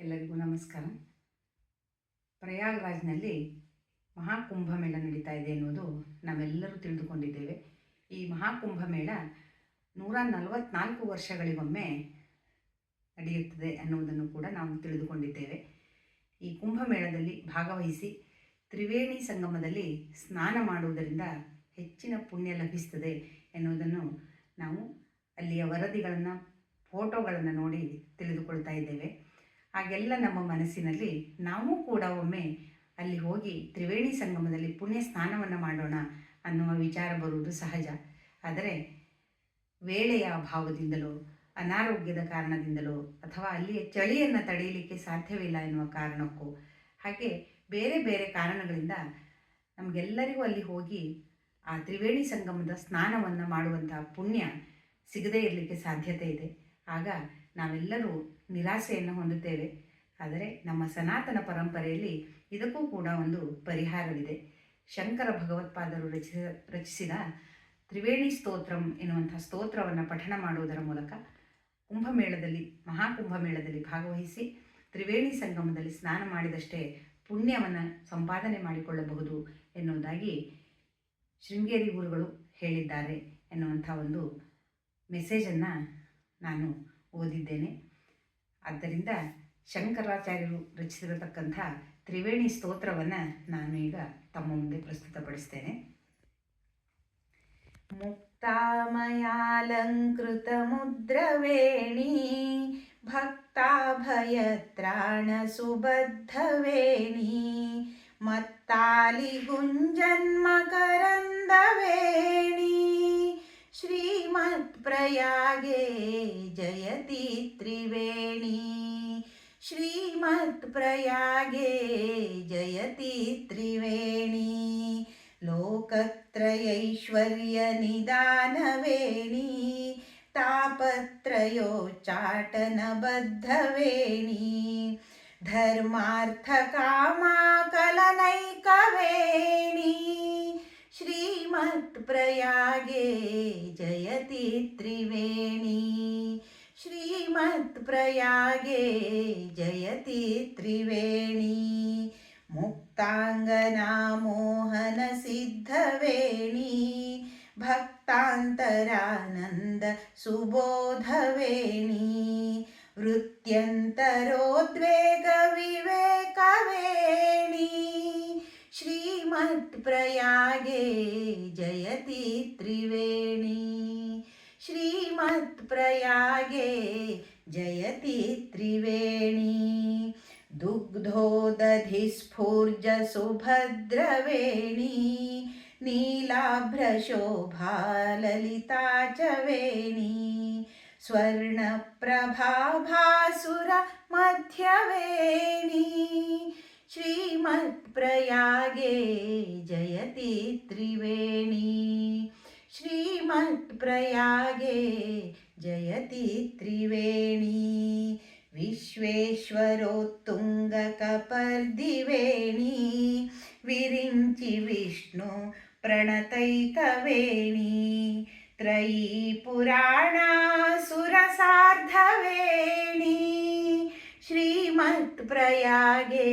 ಎಲ್ಲರಿಗೂ ನಮಸ್ಕಾರ. ಪ್ರಯಾಗ್ರಾಜ್ನಲ್ಲಿ ಮಹಾಕುಂಭಮೇಳ ನಡೀತಾ ಇದೆ ಎನ್ನುವುದು ನಾವೆಲ್ಲರೂ ತಿಳಿದುಕೊಂಡಿದ್ದೇವೆ. ಈ ಮಹಾಕುಂಭಮೇಳ ನೂರ ನಲವತ್ನಾಲ್ಕು ವರ್ಷಗಳಿಗೊಮ್ಮೆ ನಡೆಯುತ್ತದೆ ಅನ್ನುವುದನ್ನು ಕೂಡ ನಾವು ತಿಳಿದುಕೊಂಡಿದ್ದೇವೆ. ಈ ಕುಂಭಮೇಳದಲ್ಲಿ ಭಾಗವಹಿಸಿ ತ್ರಿವೇಣಿ ಸಂಗಮದಲ್ಲಿ ಸ್ನಾನ ಮಾಡುವುದರಿಂದ ಹೆಚ್ಚಿನ ಪುಣ್ಯ ಲಭಿಸ್ತದೆ ಎನ್ನುವುದನ್ನು ನಾವು ಅಲ್ಲಿಯ ವರದಿಗಳನ್ನು, ಫೋಟೋಗಳನ್ನು ನೋಡಿ ತಿಳಿದುಕೊಳ್ತಾ ಇದ್ದೇವೆ. ಹಾಗೆಲ್ಲ ನಮ್ಮ ಮನಸ್ಸಿನಲ್ಲಿ ನಾವು ಕೂಡ ಒಮ್ಮೆ ಅಲ್ಲಿ ಹೋಗಿ ತ್ರಿವೇಣಿ ಸಂಗಮದಲ್ಲಿ ಪುಣ್ಯ ಸ್ನಾನವನ್ನು ಮಾಡೋಣ ಅನ್ನುವ ವಿಚಾರ ಬರುವುದು ಸಹಜ. ಆದರೆ ವೇಳೆಯ ಅಭಾವದಿಂದಲೋ, ಅನಾರೋಗ್ಯದ ಕಾರಣದಿಂದಲೋ, ಅಥವಾ ಅಲ್ಲಿಯ ಚಳಿಯನ್ನು ತಡೆಯಲಿಕ್ಕೆ ಸಾಧ್ಯವಿಲ್ಲ ಎನ್ನುವ ಕಾರಣಕ್ಕೂ, ಹಾಗೆ ಬೇರೆ ಬೇರೆ ಕಾರಣಗಳಿಂದ ನಮಗೆಲ್ಲರಿಗೂ ಅಲ್ಲಿ ಹೋಗಿ ಆ ತ್ರಿವೇಣಿ ಸಂಗಮದ ಸ್ನಾನವನ್ನು ಮಾಡುವಂತಹ ಪುಣ್ಯ ಸಿಗದೇ ಇರಲಿಕ್ಕೆ ಸಾಧ್ಯತೆ ಇದೆ. ಆಗ ನಾವೆಲ್ಲರೂ ನಿರಾಸೆಯನ್ನು ಹೊಂದುತ್ತೇವೆ. ಆದರೆ ನಮ್ಮ ಸನಾತನ ಪರಂಪರೆಯಲ್ಲಿ ಇದಕ್ಕೂ ಕೂಡ ಒಂದು ಪರಿಹಾರವಿದೆ. ಶಂಕರ ಭಗವತ್ಪಾದರು ರಚಿಸ, ರಚಿಸಿದ ತ್ರಿವೇಣಿ ಸ್ತೋತ್ರಂ ಎನ್ನುವಂಥ ಸ್ತೋತ್ರವನ್ನು ಪಠಣ ಮಾಡುವುದರ ಮೂಲಕ ಕುಂಭಮೇಳದಲ್ಲಿ, ಮಹಾಕುಂಭಮೇಳದಲ್ಲಿ ಭಾಗವಹಿಸಿ ತ್ರಿವೇಣಿ ಸಂಗಮದಲ್ಲಿ ಸ್ನಾನ ಮಾಡಿದಷ್ಟೇ ಪುಣ್ಯವನ್ನು ಸಂಪಾದನೆ ಮಾಡಿಕೊಳ್ಳಬಹುದು ಎನ್ನುವುದಾಗಿ ಶೃಂಗೇರಿ ಗುರುಗಳು ಹೇಳಿದ್ದಾರೆ ಎನ್ನುವಂಥ ಒಂದು ಮೆಸೇಜನ್ನು ನಾನು ಓದಿದ್ದೇನೆ. ಆದ್ದರಿಂದ ಶಂಕರಾಚಾರ್ಯರು ರಚಿಸಿರತಕ್ಕಂಥ ತ್ರಿವೇಣಿ ಸ್ತೋತ್ರವನ್ನು ನಾನು ಈಗ ತಮ್ಮ ಮುಂದೆ ಪ್ರಸ್ತುತಪಡಿಸ್ತೇನೆ. ಮುಕ್ತಾಮಯಾಲಂಕೃತ ಮುದ್ರವೇಣಿ ಭಕ್ತಾಭಯತ್ರಾಣ ಸುಬದ್ಧವೇಣಿ ಮತ್ತಾಲಿ ಗುಂಜನ್ಮಕರಂದವೇಣಿ श्रीमत्प्रयागे जयति त्रिवेणी। श्रीमत्प्रयागे जयति त्रिवेणी। लोकत्रयैश्वर्यनिदानवेणी। तापत्रयोच्चाटनबद्धवेणी धर्मार्थकामाकलनैकवेणी। श्रीमत्प्रयागे जयति त्रिवेणी। श्रीमत्प्रयागे जयति त्रिवेणी। मुक्ताङ्गनामोहनसिद्धवेणी। भक्तान्तरानन्द सुबोधवेणी। वृत्यन्तरोद्वेगविवेकवेणी। श्रीमत्प्रयागे जयति त्रिवेणी। श्रीमत्प्रयागे जयति त्रिवेणी। दुग्धोदधिस्फूर्जसुभद्रवेणी नीलाभ्रशोभाललिता च वेणी स्वर्णप्रभाभासुर मध्यवेणी श्रीमत्प्रयागे जयति त्रिवेणी। श्रीमत्प्रयागे जयति त्रिवेणी। विश्वेश्वरोत्तुङ्गकपर्दिवेणी। विरिञ्चि विष्णु प्रणतैकवेणी। त्रयी पुराणासुरसार्धवेणी श्रीमत्प्रयागे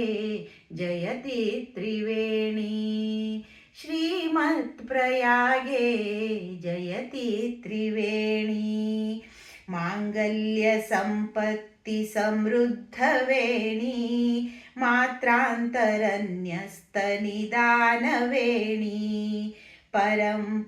जयति त्रिवेणी श्रीमत्प्रयागे जयति त्रिवेणी माङ्गल्यसम्पत्तिसमृद्धवेणी मात्रान्तरन्यस्तनिदानवेणी परम्परापातकहारिवेणी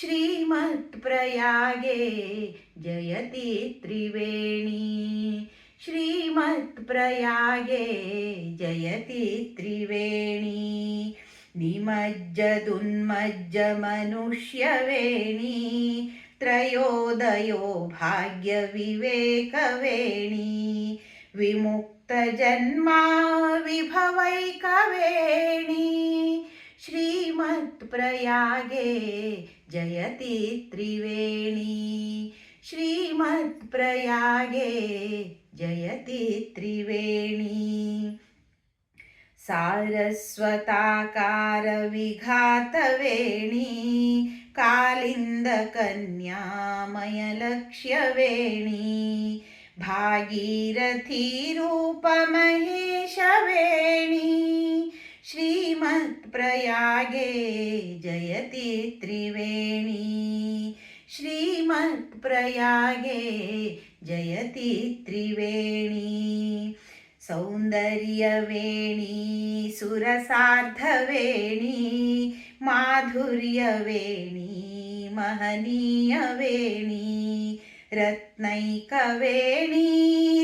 श्रीमत्प्रयागे जयति त्रिवेणी। श्रीमत्प्रयागे जयति त्रिवेणी। निमज्जदुन्मज्जमनुष्यवेणी। त्रयोदयो भाग्यविवेकवेणी। विमुक्तजन्मा विभवैकवेणी। श्रीमत्प्रयागे जयति त्रिवेणी। श्रीमत्प्रयागे जयति त्रिवेणी। सारस्वताकारविघातवेणी। कालिन्दकन्यामयलक्ष्यवेणी। भागीरथीरूपमहेशवेणी। श्रीमत्प्रयागे जयति त्रिवेणी। श्रीमत्प्रयागे जयति त्रिवेणी। सौन्दर्यवेणी सुरसार्धवेणी माधुर्यवेणी महनीयवेणी रत्नैकवेणी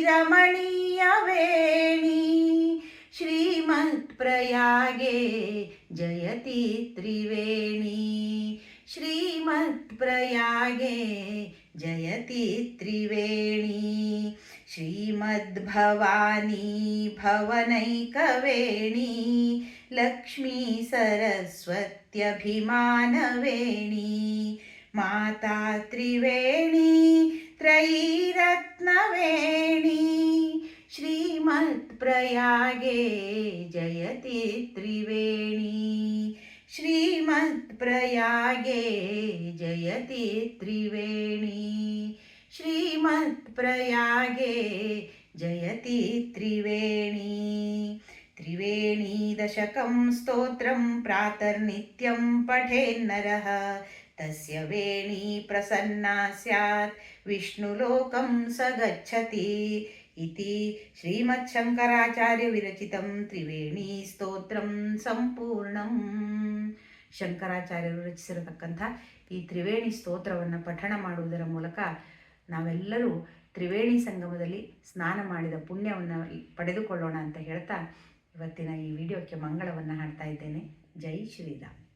रमणीयवेणी। श्रीमत् श्रीमत्प्रयागे जयति त्रिवेणी। श्रीमत्प्रयागे जयति त्रिवेणी। श्रीमद्भवानी भवनैकवेणी। लक्ष्मी सरस्वत्यभिमानवेणी। माता त्रिवेणी त्रयीरत्नवेणी। श्रीमत्प्रयागे जयति त्रिवेणी श्रीमत्प्रयागे जयति त्रिवेणी श्रीमत्प्रयागे जयति त्रिवेणी त्रिवेणीदशकं स्तोत्रं प्रातर्नित्यं पठेन्नरः तस्य वेणी प्रसन्ना स्यात् विष्णुलोकं स गच्छति इति ಶ್ರೀಮಚ್ಶಂಕರಾಚಾರ್ಯವಿರಚಿತಂ ತ್ರಿವೇಣಿ ಸ್ತೋತ್ರಂ ಸಂಪೂರ್ಣಂ ಶಂಕರಾಚಾರ್ಯರು ರಚಿಸಿರತಕ್ಕಂಥ ಈ ತ್ರಿವೇಣಿ ಸ್ತೋತ್ರವನ್ನು ಪಠಣ ಮಾಡುವುದರ ಮೂಲಕ ನಾವೆಲ್ಲರೂ ತ್ರಿವೇಣಿ ಸಂಗಮದಲ್ಲಿ ಸ್ನಾನ ಮಾಡಿದ ಪುಣ್ಯವನ್ನು ಪಡೆದುಕೊಳ್ಳೋಣ ಅಂತ ಹೇಳ್ತಾ ಇವತ್ತಿನ ಈ ವಿಡಿಯೋಕ್ಕೆ ಮಂಗಳವನ್ನು ಹಾಡ್ತಾ ಇದ್ದೇನೆ. ಜೈ ಶ್ರೀರಾಮ್.